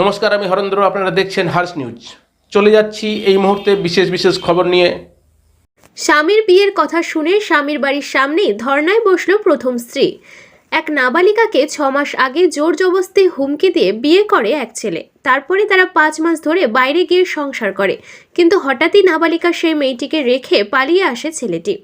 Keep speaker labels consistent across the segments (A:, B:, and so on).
A: নমস্কার, আমি হরেন্দ্র, আপনারা দেখছেন হার্স নিউজ। চলে যাচ্ছি এই মুহূর্তে বিশেষ বিশেষ খবর নিয়ে।
B: স্বামীর বিয়ের কথা শুনে স্বামীর বাড়ির সামনেই ধর্নায় বসল প্রথম স্ত্রী। এক নাবালিকাকে ছ মাস আগে জোর জবস্তি হুমকি দিয়ে বিয়ে করে এক ছেলে। তারপরে তারা পাঁচ মাস ধরে বাইরে গিয়ে সংসার করে। কিন্তু হঠাৎই নাবালিকা সেই মেয়েটিকে রেখে পালিয়ে আসে ছেলেটি।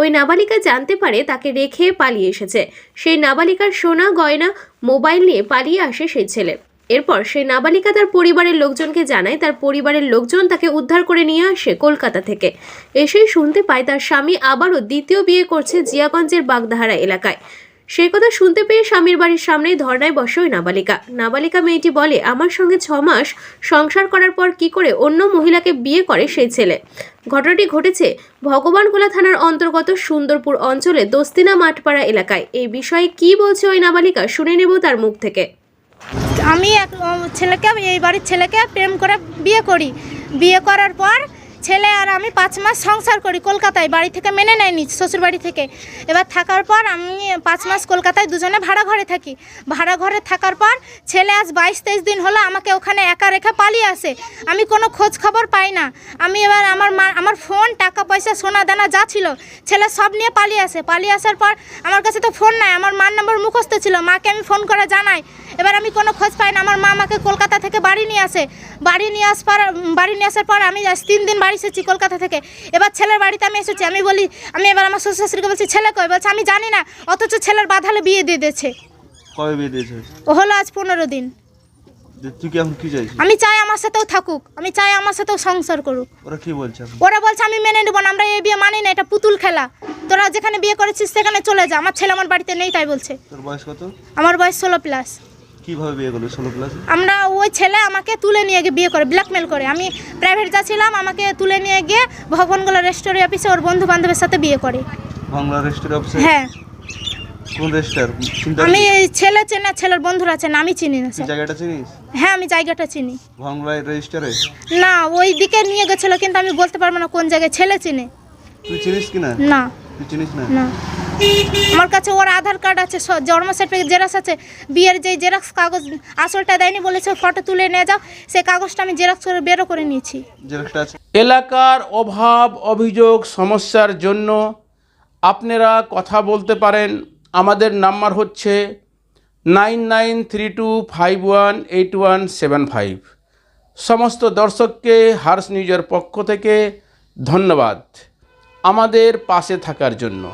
B: ওই নাবালিকা জানতে পারে তাকে রেখে পালিয়ে এসেছে। সেই নাবালিকার সোনা, গয়না, মোবাইল নিয়ে পালিয়ে আসে সেই ছেলে। এরপর সেই নাবালিকা তার পরিবারের লোকজনকে জানায়, তার পরিবারের লোকজন তাকে উদ্ধার করে নিয়ে আসে কলকাতা থেকে। এসেই শুনতে পায় তার স্বামী আবারও দ্বিতীয় বিয়ে করছে জিয়াগঞ্জের বাগধারা এলাকায়। সেই কথা শুনতে পেয়ে স্বামীর বাড়ির সামনেই ধর্নায় বসে ওই নাবালিকা। নাবালিকা মেয়েটি বলে, আমার সঙ্গে ছ মাস সংসার করার পর কি করে অন্য মহিলাকে বিয়ে করে সেই ছেলে? ঘটনাটি ঘটেছে ভগবানগোলা থানার অন্তর্গত সুন্দরপুর অঞ্চলে দস্তিনা মাঠপাড়া এলাকায়। এই বিষয়ে কি বলছে ওই নাবালিকা শুনে নেব তার মুখ থেকে।
C: আমি এক ছেলেকে এই বাড়ির ছেলেকে প্রেম করে বিয়ে করি। বিয়ে করার পর ছেলে আর আমি পাঁচ মাস সংসার করি কলকাতায়, বাড়ি থেকে মেনে নেয়নি শ্বশুর বাড়ি থেকে। এবার থাকার পর আমি পাঁচ মাস কলকাতায় দুজনে ভাড়া ঘরে থাকি। ভাড়া ঘরে থাকার পর ছেলে আজ বাইশ তেইশ দিন হলো আমাকে ওখানে একা রেখে পালিয়ে আসে। আমি কোনো খোঁজ খবর পাই না। আমি এবার আমার মা, আমার ফোন, টাকা পয়সা, সোনা দানা যা ছিল, ছেলে সব নিয়ে পালিয়ে আসে। পালিয়ে আসার পর আমার কাছে তো ফোন নাই, আমার মার নম্বর মুখস্থ ছিল, মাকে আমি ফোন করে জানাই। এবার আমি কোনো খোঁজ পাই না, আমার মা আমাকে কলকাতা থেকে বাড়ি নিয়ে আসে। বাড়ি নিয়ে আসার বাড়ি নিয়ে আসার পর আমি তিন দিন বাড়ি এসেছি কলকাতা থেকে। এবার ছেলের বাড়িতে আমি এসেছি। আমি বলি আমি এবার আমার শ্বশুর শাশুড়িকে বলছি ছেলে কই? বলছে আমি জানি না। অথচ ছেলের বাধালে বিয়ে দিয়ে দিয়েছে।
D: কবে বিয়ে দিয়েছে?
C: ও হলো আজ পনেরো দিন। আমি চাই আমার সাথেও থাকুক। আমি চাই আমার সাথেও সংসার করুক।
D: ওরা কি বলছে
C: ওরা বলছে আমি মেনে নেব না। আমরা এই বিয়ে মানি না। এটা পুতুল খেলা। তোরা যেখানে বিয়ে করেছিস সেখানে চলে যা। আমার ছেলে আমার বাড়িতে নেই তাই বলছে।
D: তোর বয়স কত?
C: আমার বয়স ষোলো প্লাস।
D: কীভাবে বিয়ে করল? ষোলো প্লাস
C: আমরা ওই ছেলে আমাকে তুলে নিয়ে গিয়ে বিয়ে করে ব্ল্যাকমেল করে। আমি প্রাইভেট যাচ্ছিলাম আমাকে তুলে নিয়ে গিয়ে ভগবানগোলা রেস্টোরেন্ট অফিসে ওর বন্ধু বান্ধবের সাথে বিয়ে করে।
D: বাংলা রেজিস্টার অফিসে
C: হ্যাঁ।
D: কোন রেজিস্টার
C: আমি এই ছেলে চেনা ছেলের বন্ধুরা চেনা আমি চিনি না স্যার।
D: জায়গাটা চিনিস?
C: হ্যাঁ আমি জায়গাটা চিনি।
D: বাংলা রেজিস্টারে
C: না ওই দিকে নিয়ে গেছিল কিন্তু আমি বলতে পারব না কোন জায়গায় ছেলে চিনে।
D: তুই চিনিস কি না?
C: না।
D: তুই চিনিস না?
C: না। আমার কাছে ওর আধার কার্ড আছে জন্ম সার্টিফিকেট জেরক্স আছে। বিয়ের যেই জেরক্স কাগজ আসলটা দেয়নি বলেছে ফটো তুলে নিয়ে যাও। সেই কাগজটা আমি জেরক্স করে বেরো করে নিয়েছি।
D: জেরক্সটা আছে।
A: এলাকার অভাব অভিযোগ সমস্যার জন্য আপনারা কথা বলতে পারেন। আমাদের নাম্বার হচ্ছে nine nine three two five one eight one seven five. সমস্ত দর্শককে হার্স নিউজের পক্ষ থেকে ধন্যবাদ। আমাদের পাশে থাকার জন্য।